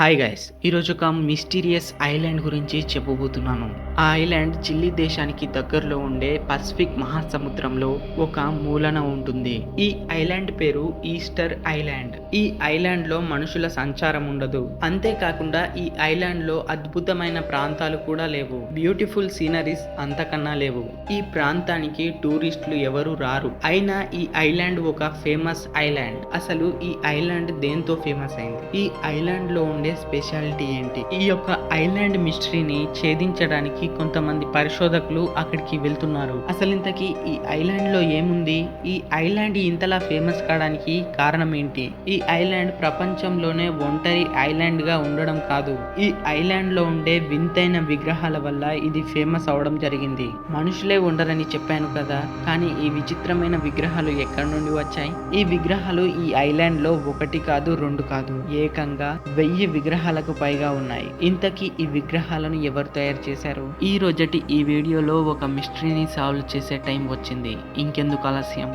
Hi guys ఈరోజు ఒక mysterious island గురించి చెప్పబోతున్నాను. ఆ ఐలాండ్ చిల్లీ దేశానికి దగ్గరలో ఉండే పసిఫిక్ మహాసముద్రంలో ఒక మూలన ఉంటుంది. ఈ ఐలాండ్ పేరు ఈస్టర్ ఐలాండ్ ఈ ఐలాండ్లో మనుషుల సంచారం ఉండదు. అంతేకాకుండా ఈ ఐలాండ్లో అద్భుతమైన ప్రాంతాలు కూడా లేవు. బ్యూటిఫుల్ సీనరీస్ అంతకన్నా లేవు. ఈ ప్రాంతానికి టూరిస్టులు ఎవరు రారు. అయినా ఈ ఐలాండ్ ఒక ఫేమస్ ఐలాండ్ అసలు ఈ ఐలాండ్ దేంతో ఫేమస్ అయింది? ఈ ఐలాండ్లో ఉండే స్పెషాలిటీ ఏంటి? ఈ యొక్క ఐలాండ్ మిస్టరీని ఛేదించడానికి కొంతమంది పరిశోధకులు అక్కడికి వెళ్తున్నారు. అసలు ఇంతకీ ఈ ఐలాండ్లో ఏముంది? ఈ ఐలాండ్ ఇంతలా ఫేమస్ కావడానికి కారణం ఏంటి? ఈ ఐలాండ్ ప్రపంచంలోనే ఒంటరి ఐలాండ్గా ఉండడం కాదు. ఈ ఐలాండ్లో ఉండే వింతైన విగ్రహాల వల్ల ఇది ఫేమస్ అవడం జరిగింది. మనుషులే ఉండరని చెప్పాను కదా కానీ ఈ విచిత్రమైన విగ్రహాలు ఎక్కడి నుండి వచ్చాయి? ఈ విగ్రహాలు ఈ ఐలాండ్లో ఒకటి కాదు రెండు కాదు. ఏకంగా వెయ్యి విగ్రహాలకు పైగా ఉన్నాయి. ఇంతకీ ఈ విగ్రహాలను ఎవరు తయారు చేశారు? ఈ రోజటి ఈ వీడియోలో ఒక మిస్టరీని సాల్వ్ చేసే టైం వచ్చింది. ఇంకెందుకు ఆలస్యం?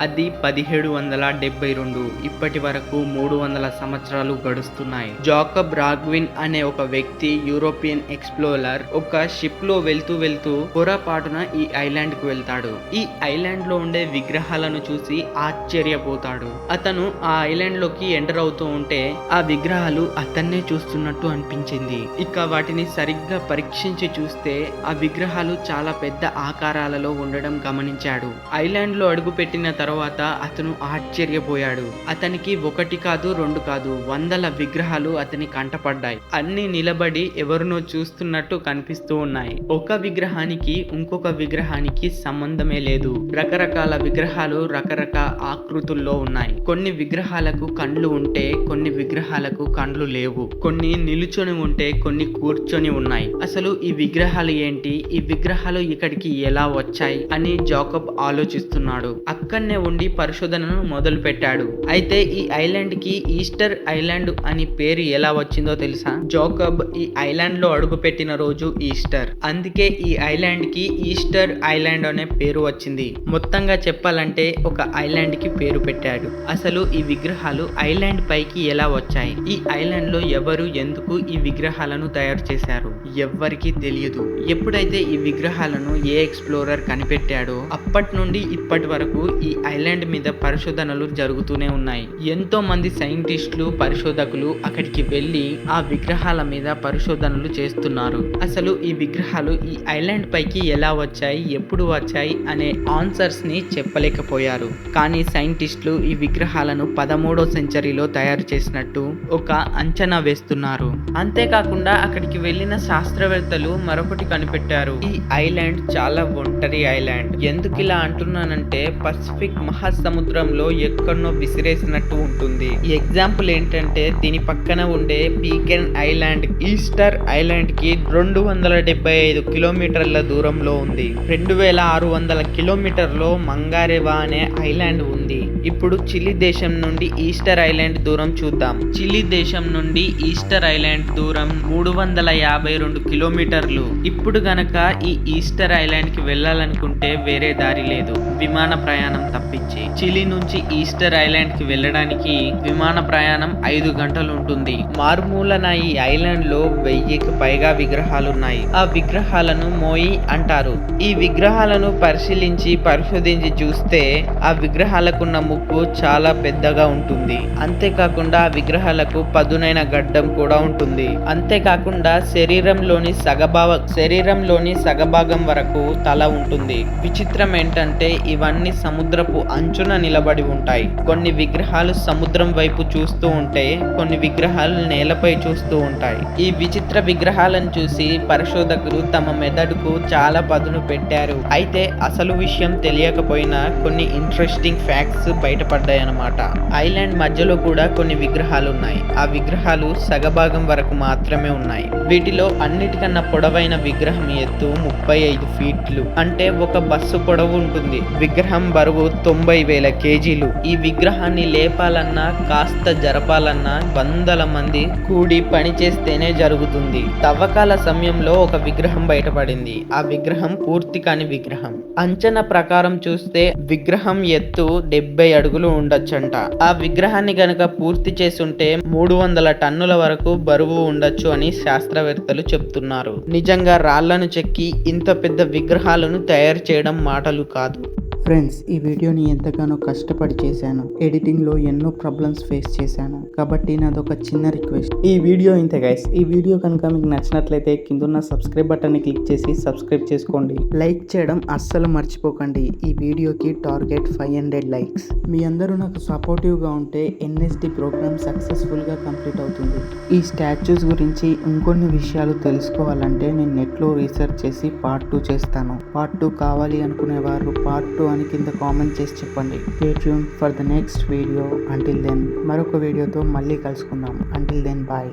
అది పదిహేడు వందల డెబ్బై రెండు. ఇప్పటి వరకు మూడు వందల సంవత్సరాలు గడుస్తున్నాయి. జాకబ్ రాగ్విన్ అనే ఒక వ్యక్తి యూరోపియన్ ఎక్స్ప్లోరర్ ఒక షిప్లో వెళ్తూ వెళ్తూ పొరపాటున ఈ ఐలాండ్కు వెళ్తాడు. ఈ ఐలాండ్లో ఉండే విగ్రహాలను చూసి ఆశ్చర్యపోతాడు. అతను ఆ ఐలాండ్లోకి ఎంటర్ అవుతూ ఉంటే ఆ విగ్రహాలు అతన్నే చూస్తున్నట్టు అనిపించింది. ఇక వాటిని సరిగ్గా పరీక్షించి చూస్తే ఆ విగ్రహాలు చాలా పెద్ద ఆకారాలలో ఉండడం గమనించాడు. ఐలాండ్లో అడుగుపెట్టిన తర్వాత తర్వాత అతను ఆశ్చర్యపోయాడు. అతనికి ఒకటి కాదు రెండు కాదు వందల విగ్రహాలు అతని కంటపడ్డాయి. అన్ని నిలబడి ఎవరినో చూస్తున్నట్టు కనిపిస్తూ ఉన్నాయి. ఒక విగ్రహానికి ఇంకొక విగ్రహానికి సంబంధమే లేదు. రకరకాల విగ్రహాలు రకరకాల ఆకృతుల్లో ఉన్నాయి. కొన్ని విగ్రహాలకు కండ్లు ఉంటే కొన్ని విగ్రహాలకు కండ్లు లేవు. కొన్ని నిలుచొని ఉంటే కొన్ని కూర్చొని ఉన్నాయి. అసలు ఈ విగ్రహాలు ఏంటి? ఈ విగ్రహాలు ఇక్కడికి ఎలా వచ్చాయి? అని జాకబ్ ఆలోచిస్తున్నాడు. అక్కడనే ఉండి పరిశోధనను మొదలుపెట్టాడు. అయితే ఈ ఐలాండ్కి ఈస్టర్ ఐలాండ్ అని పేరు ఎలా వచ్చిందో తెలుసా? జోకబ్ ఈ ఐలాండ్లో అడుగు పెట్టిన రోజు ఈస్టర్. అందుకే ఈ ఐలాండ్కి ఈస్టర్ ఐలాండ్ అనే పేరు వచ్చింది. మొత్తంగా చెప్పాలంటే ఒక ఐలాండ్కి పేరు పెట్టాడు. అసలు ఈ విగ్రహాలు ఐలాండ్ పైకి ఎలా వచ్చాయి? ఈ ఐలాండ్లో ఎవరు ఎందుకు ఈ విగ్రహాలను తయారు చేశారు? ఎవ్వరికీ తెలియదు. ఎప్పుడైతే ఈ విగ్రహాలను ఏ ఎక్స్ప్లోరర్ కనిపెట్టాడో అప్పటి నుండి ఇప్పటి వరకు ఈ ఐలాండ్ మీద పరిశోధనలు జరుగుతూనే ఉన్నాయి. ఎంతో మంది సైంటిస్టులు పరిశోధకులు అక్కడికి వెళ్ళి ఆ విగ్రహాల మీద పరిశోధనలు చేస్తున్నారు. అసలు ఈ విగ్రహాలు ఈ ఐలాండ్ పైకి ఎలా వచ్చాయి ఎప్పుడు వచ్చాయి అనే ఆన్సర్స్ని చెప్పలేకపోయారు. కానీ సైంటిస్టులు ఈ విగ్రహాలను పదమూడో సెంచరీలో తయారు చేసినట్టు ఒక అంచనా వేస్తున్నారు. అంతేకాకుండా అక్కడికి వెళ్ళిన శాస్త్రవేత్తలు మరొకటి కనిపెట్టారు. ఈ ఐలాండ్ చాలా ఒంటరి ఐలాండ్. ఎందుకు ఇలా అంటున్నానంటే పసిఫిక్ మహాసముద్రంలో ఎక్కడనో విసిరేసినట్టు ఉంటుంది. ఈ ఎగ్జాంపుల్ ఏంటంటే దీని పక్కన ఉండే పీకెన్ ఐలాండ్ ఈస్టర్ ఐలాండ్కి రెండు వందల డెబ్బై ఐదు కిలోమీటర్ల దూరంలో ఉంది. రెండు వేల ఆరు వందల కిలోమీటర్లో మంగారెవా అనే ఐలాండ్ ఉంది. ఇప్పుడు చిలీ దేశం నుండి ఈస్టర్ ఐలాండ్ దూరం చూద్దాం. చిలీ దేశం నుండి ఈస్టర్ ఐలాండ్ దూరం మూడు వందల యాభై రెండు కిలోమీటర్లు. ఇప్పుడు గనక ఈ ఈస్టర్ ఐలాండ్కి వెళ్ళాలనుకుంటే వేరే దారి లేదు. విమాన ప్రయాణం తప్పించి. చిలీ నుంచి ఈస్టర్ ఐలాండ్కి వెళ్ళడానికి విమాన ప్రయాణం ఐదు గంటలు ఉంటుంది. మారుమూలన ఈ ఐలాండ్లో వెయ్యికి పైగా విగ్రహాలు ఉన్నాయి ఆ విగ్రహాలను మోయి అంటారు. ఈ విగ్రహాలను పరిశీలించి పరిశోధించి చూస్తే ఆ విగ్రహాలకున్న ముక్కు చాలా పెద్దగా ఉంటుంది. అంతేకాకుండా ఆ విగ్రహాలకు పదునైన గడ్డం కూడా ఉంటుంది. అంతేకాకుండా శరీరంలోని సగభావ శరీరంలోని సగభాగం వరకు తల ఉంటుంది. విచిత్రం ఏంటంటే ఇవన్నీ సముద్రపు అంచున నిలబడి ఉంటాయి. కొన్ని విగ్రహాలు సముద్రం వైపు చూస్తూ ఉంటే కొన్ని విగ్రహాలు నేలపై చూస్తూ ఉంటాయి. ఈ విచిత్ర విగ్రహాలను చూసి పరిశోధకులు తమ మెదడుకు చాలా పదును పెట్టారు. అయితే అసలు విషయం తెలియకపోయినా కొన్ని ఇంట్రెస్టింగ్ ఫ్యాక్ట్స్ బయటపడ్డాయన్నమాట. ఐలాండ్ మధ్యలో కూడా కొన్ని విగ్రహాలు ఉన్నాయి ఆ విగ్రహాలు సగభాగం వరకు మాత్రమే ఉన్నాయి. వీటిలో అన్నిటికన్నా పొడవైన విగ్రహం ఎత్తు ముప్పై ఐదు ఫీట్లు. అంటే ఒక బస్సు పొడవు ఉంటుంది. విగ్రహం బరువు తొంభై వేల కేజీలు. ఈ విగ్రహాన్ని లేపాలన్నా కాస్త జరపాలన్నా వందల మంది కూడి పని చేస్తేనే జరుగుతుంది. తవ్వకాల సమయంలో ఒక విగ్రహం బయటపడింది. ఆ విగ్రహం పూర్తి కాని విగ్రహం. అంచనా ప్రకారం చూస్తే విగ్రహం ఎత్తు డెబ్బై అడుగులు ఉండొచ్చంట. ఆ విగ్రహాన్ని గనక పూర్తి చేసుంటే మూడు వందల టన్నుల వరకు బరువు ఉండొచ్చు అని శాస్త్రవేత్తలు చెప్తున్నారు. నిజంగా రాళ్ళను చెక్కి ఇంత పెద్ద విగ్రహాలను తయారు చేయడం మాటలు కాదు. ఫ్రెండ్స్ ఈ వీడియోని ఎంతగానో కష్టపడి చేశాను. ఎడిటింగ్లో ఎన్నో ప్రాబ్లమ్స్ ఫేస్ చేశాను. కాబట్టి నాదొక చిన్న రిక్వెస్ట్. ఈ వీడియో ఇంతే గైస్ ఈ వీడియో కనుక మీకు నచ్చినట్లయితే కిందున్న సబ్స్క్రైబ్ బటన్ని క్లిక్ చేసి సబ్స్క్రైబ్ చేసుకోండి. లైక్ చేయడం అస్సలు మర్చిపోకండి. ఈ వీడియోకి టార్గెట్ ఫైవ్ హండ్రెడ్ లైక్స్ మీ అందరూ నాకు సపోర్టివ్గా ఉంటే ఎన్ఎస్డి ప్రోగ్రామ్ సక్సెస్ఫుల్గా కంప్లీట్ అవుతుంది. ఈ స్టాచ్యూస్ గురించి ఇంకొన్ని విషయాలు తెలుసుకోవాలంటే నేను నెట్లో రీసెర్చ్ చేసి పార్ట్ టూ చేస్తాను. పార్ట్ టూ కావాలి అనుకునే వారు పార్ట్ టూ అని కింద కామెంట్ చేసి చెప్పండి. Tune for the next video until then మరొక వీడియోతో మళ్ళీ కలుసుకుందాం. Until then bye